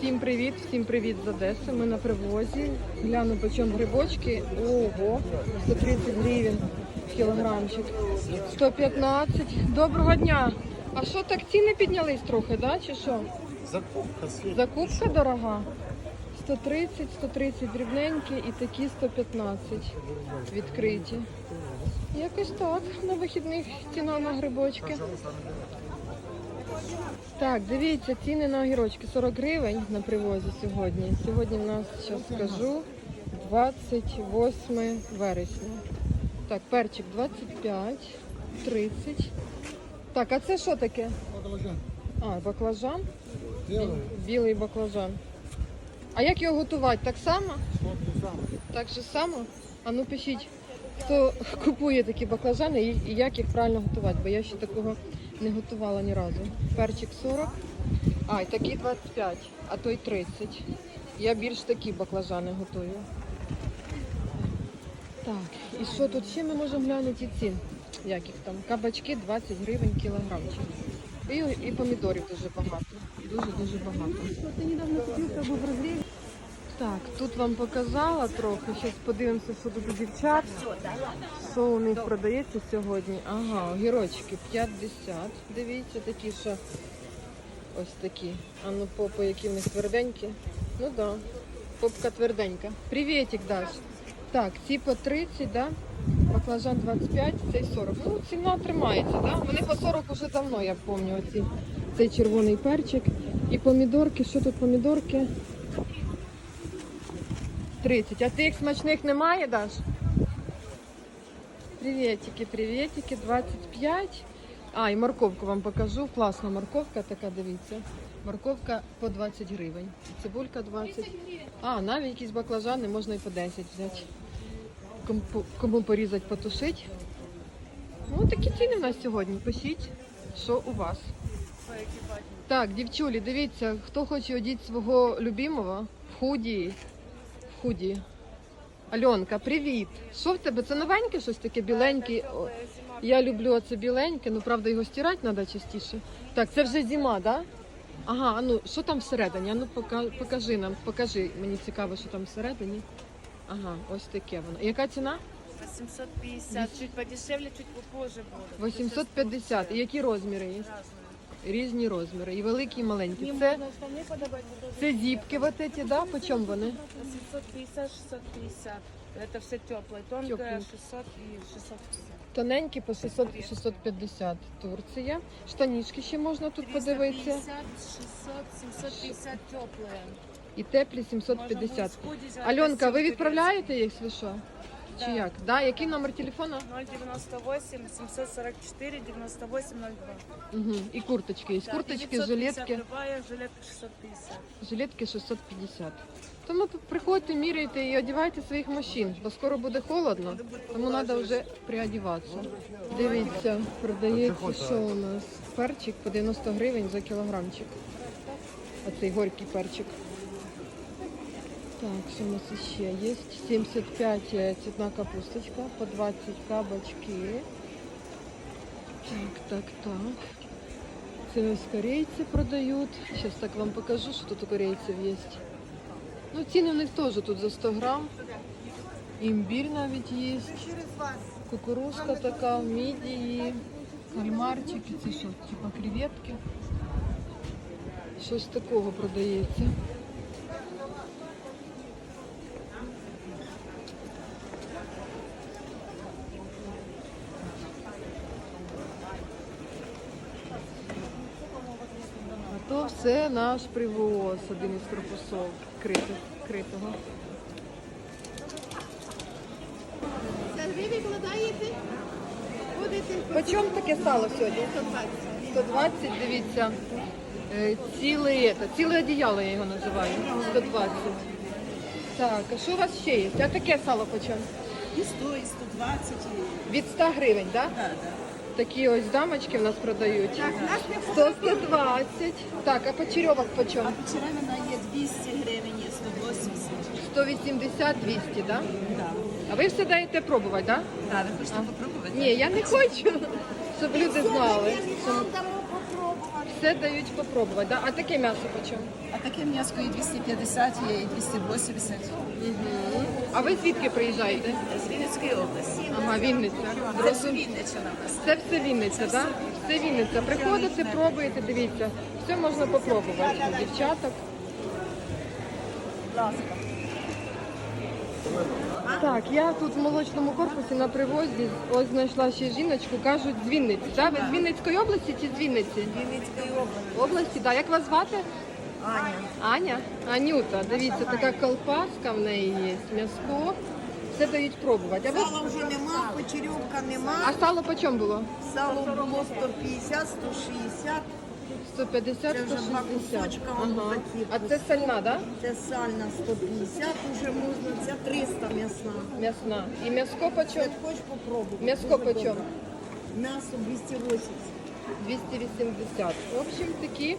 Всім привіт, всім привіт з Одеси. Ми на привозі. Гляну по чому грибочки. Ого, 130 гривень кілограмчик. 115. Доброго дня. А що так ціни піднялись трохи, да? Чи що? Закупка світ. Закупка дорога. 130, 130 дрібненькі і такі 115 відкриті. Якось так. На вихідних ціна на грибочки. Так, дивіться, ціни на огірочки 40 гривень на привозі сьогодні. Сьогодні в нас, зараз скажу, 28 вересня. Так, перчик 25, 30. Так, а це що таке? Баклажан. А, баклажан? Білий. Білий баклажан. А як його готувати? Так само? Так же само? А ну пишіть, хто купує такі баклажани і, і як їх правильно готувати, бо я ще такого не готувала ні разу. Перчик 40, а, і такі 25, а то й 30. Я більш такі баклажани готую. Так, і що тут ще ми можемо глянути ці? Як їх там? Кабачки 20 гривень кілограмчик. І, і помідорів дуже багато. Дуже-дуже багато. Так, тут вам показала трохи. Зараз подивимося, що тут у дівчат. Що у них продається сьогодні? Ага, огірочки 50. Дивіться, такі, що ось такі. А ну попи, які в них тверденькі. Ну так, да. попка тверденька. Привітик, Даш. Так, ці по 30, да? Баклажан 25, цей 40. Ну, ціна тримається, да? Вони по 40 вже давно, я пам'ятаю, оці. Цей червоний перчик. І помідорки, що тут помідорки? 30. А тих смачних немає, Даш? Приветики, приветики, 25. А, і морковку вам покажу. Класна морковка така, дивіться. Морковка по 20 гривень. Цибулька 20. А, навіть якісь баклажани можна і по 10 взяти. Кому, кому порізати, потушити. Ну, такі ціни в нас сьогодні. Пишіть, що у вас. Так, дівчулі, дивіться, хто хоче одіти свого любимого в худі. Худі. Альонка, привіт! Що в тебе? Це новеньке щось таке біленьке? Я люблю оце біленьке, ну правда його стирати треба частіше. Так, це вже зима, так? Да? Ага, а ну що там всередині? А ну покажи нам, покажи. Мені цікаво, що там всередині. Ага, ось таке воно. Яка ціна? 850, чуть подешевле, чуть попозже будет. 850. І які розміри є? Разные Різні розміри. І великі, і маленькі. Мне Це, можно остальные подобрать, но тоже це зіпки вот эти, да? По чому вони? 750, 650. Это все теплое. Тонкое Тёпленькое. 600 и 650. Тоненькі по 600 і 650 Турція. Штанішки ще можна тут подивитися. 350, 600, 750 теплые. І теплі Можно 750. будет с худи взять, Альонка, ви костюм відправляєте їх, якщо що? Чи Да. як? Да? Який номер телефона? 098 744 98 02. Угу. І курточки є. Да, Курточки, 950 жилетки. Любая, жилетка 650. Жилетки 650. Тому приходьте, міряйте і одягайте своїх мужчин, бо скоро буде холодно, тому треба вже приодіватися. Дивіться, продається, що у нас? Перчик по 90 гривень за кілограмчик. Оцей горький перчик. Так, що у нас ще є? 75 цвітна капусточка, по 20 кабачки. Так, так, так. Це ось корейці продають. Зараз так вам покажу, що тут у корейців є. Ну, ціни в них теж тут за 100 грам. Імбір навіть є. Кукурузка така, мідії, кальмарчики, це що, типа креветки. Щось такого продається. А то все наш привоз, один із корпусов критих, критого. Ви викладаєте? Будете По чому таке сало сьогодні? 120. 120, дивіться. Е, Ціле, ціле одіяло я його називаю. 120. Так, а що у вас ще є? А таке сало по чому? І 100, і 120. і- Від 100 гривень, так? Да? Да, да. Такі ось дамочки в нас продають. Так, наш не 100, 120. Так, а почерьовок по чому? А почеревина є 200 гривень, є 180. 180, 200, да? Да. А ви все даєте пробувати? Да? Да, ви хочете попробувати? Ні, я не хочу, щоб люди знали. Попробувати. Все дають попробувати. Да? А таке м'ясо по чому? А таке м'ясо і 250, є і 280. А ви звідки приїжджаєте? З Вінницької області. Ага, Вінниця. Це все Вінниччина у нас. Це все Вінниця, так? Все Вінниця. Приходите, пробуєте, дивіться. Все можна попробувати. Дівчаток. Так, я тут в молочному корпусі на привозі ось знайшла ще жіночку, кажуть, з Вінниці. Так? Ви з Вінницької області чи з Вінниці? Вінницької області. Області, так. Як вас звати? Аня. Аня? Анюта, дивіться, така колпаска в неї є, м'яско. Все дають пробувати. А, ви... Сала вже нема, печерівка нема. а сало по чому було? Сало було 150, 160. 150, Це вже два 160. кусочка, Ага. такі А це сальна, так? Це сальна 150, уже можна, це 300 м'ясна. М'ясна. І м'яско по Це чому? хоч попробувати. М'яско дуже по добре. М'ясо 280. 280. В общем, такі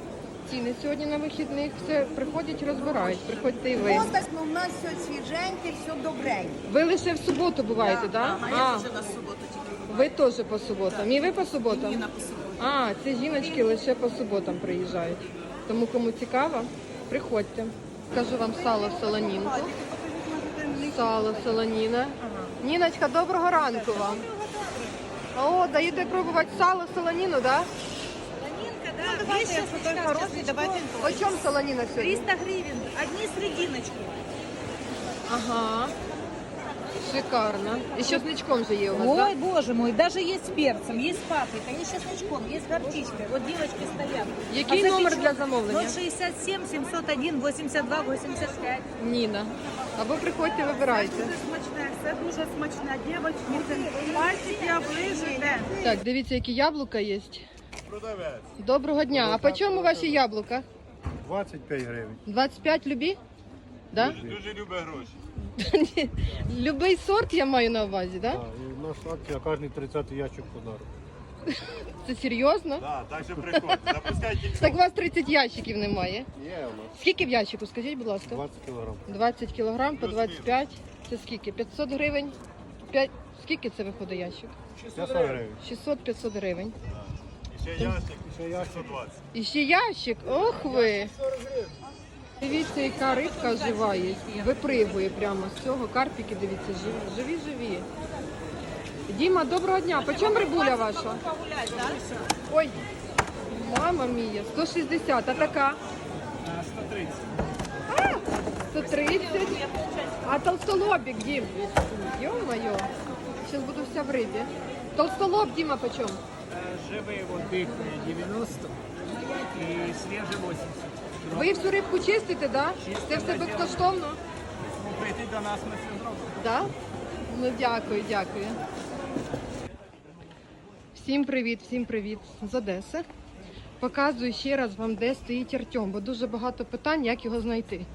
ціни сьогодні на вихідних. Все приходять, розбирають. Приходьте і ви. Ось так, ну, в нас все свіженьке, все добреньке. Ви лише в суботу буваєте, так? А я вже на суботу тільки. ви теж по суботам. І ви по суботам? Ніна по суботу. А, ці жіночки лише по суботам приїжджають. Тому кому цікаво, приходьте. Скажу вам сало солонінку. Сало солоніна. Ніночка, доброго ранку вам. О, даєте пробувати сало солоніну, так? Да? Ну, давайте, давайте. О чому солоніна сьогодні? 300 гривен, одни срединочки. Ага. Шикарно. І з ничком же є у вас, Ой, боже мой, даже есть с перцем, есть с паприкой, есть с чесночком, есть с горчичкой. Вот девочки стоят. Який А номер для замовлення? 067 701 82 85. да? Ніна. Або приходьте, вибирайте. Дуже смачне, все дуже смачне. Дівочки, пальчики оближуйте. Так, дивіться, які яблука є. Доброго дня. А по чому ваші яблука? 25 гривень. 25 любі? Да? Дуже любить гроші. Любий сорт я маю на увазі, да? Так, і у нас акція кожний 30 ящик подарок. Це серйозно? Да, так приходьте. Запускайте Так у вас 30 ящиків немає. Є у нас Скільки в ящику, скажіть, будь ласка? 20 кілограм. 20 кілограм по 25. Це скільки? 500 гривень? 5... Скільки це виходить ящик? 600 гривень. 600-500 гривень. І ще ящик, Ще ящик. 120. І ще ящик, ох ви. Дивіться, яка рибка жива є. Випригує прямо з цього. Карпіки, дивіться, живі, живі. Діма, доброго дня. По чому рибуля ваша? Ой, мама мія, 160, а така? 130. 130. А толстолобик, Дім? Ё-моё, сейчас буду вся в рибі. Толстолоб, Діма, по чому? Живий отдих 90 і свіжий 80. Ви всю рибку чистите, да? Це все безкоштовно? Ну, прийти до нас ми це зробимо. Да? Ну дякую, дякую. Всім привіт, всім привіт з Одеси. Показую ще раз вам, де стоїть Артем, бо дуже багато питань, як його знайти.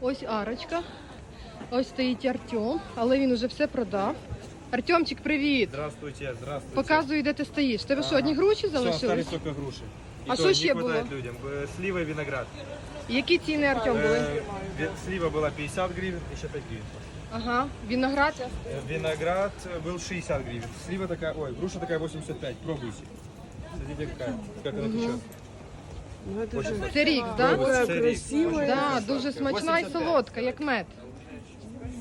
Ось арочка. Ось стоїть Артем, але він уже все продав. Артемчик, привіт! Здравствуйте, здравствуйте. Показую, де ти стоїш. Тебе що, одні груші Все, остались залишились? только груши. И А то что не ще хватает было? людям. Э, Слива и виноград. Які ціни Артем були? Э, ве- Слива была 50 гривен, еще 5 гривен. Ага, виноград. Э, Виноград э, был 60 гривен. Слива такая, ой, груша такая 85. Пробуйте. Смотрите какая, как она течет. Очень Це рік, так? Пробуйте, це рік. Да, дуже смачна і 85. солодка, як мед.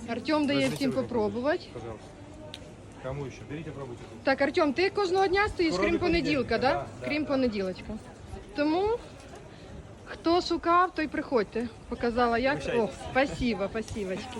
Артем дає Возьмите всім в руку. попробувати. Пожалуйста. Кому еще? Берите, пробуйте. Так, Артем, ти кожного дня стоїш, Кроме крім понеділка, понеділка, да? да, да, крім да. понеділочка. Тому хто шукав, той приходьте. Показала як. О, спасіба, спасибо, спасибочки.